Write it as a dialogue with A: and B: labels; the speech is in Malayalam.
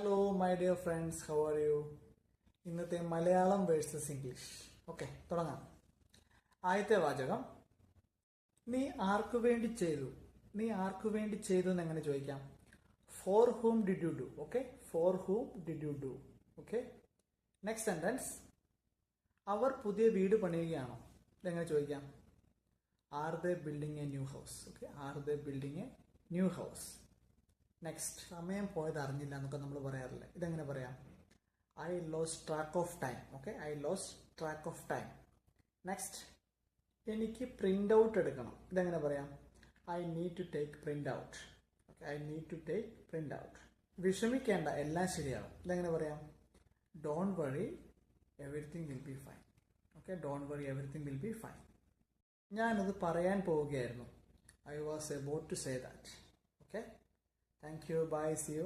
A: Hello my dear friends how are you ഇന്നത്തെ മലയാളം വേഴ്സസ് ഇംഗ്ലീഷ് ഓക്കെ തുടങ്ങാം. ആദ്യത്തെ വാചകം. നീ ആർക്കു വേണ്ടി ചെയ്തു? നീ ആർക്കു വേണ്ടി ചെയ്തു എന്ന് എങ്ങനെ ചോദിക്കാം? For whom did you do okay for whom did you do okay next sentence അവർ പുതിയ വീട് പണിയുകയാണോ? ഇതെങ്ങനെ ചോദിക്കാം? Are the building a new house okay are the building a new house next സമയം പോയത് അറിഞ്ഞില്ല എന്നൊക്കെ നമ്മൾ പറയാറില്ല? ഇതെങ്ങനെ പറയാം? I lose track of time okay I lose track of time next എനിക്ക് പ്രിന്റ് ഔട്ട് എടുക്കണം. ഇതെങ്ങനെ പറയാം? I need to take print out okay I need to take print out വിഷമിക്കേണ്ട എല്ലാം ശരിയാവും. ഇതെങ്ങനെ പറയാം? Don't worry everything will be fine okay don't worry everything will be fine ഞാനത് പറയാൻ പോവുകയായിരുന്നു. I was about to say that okay thank you bye see you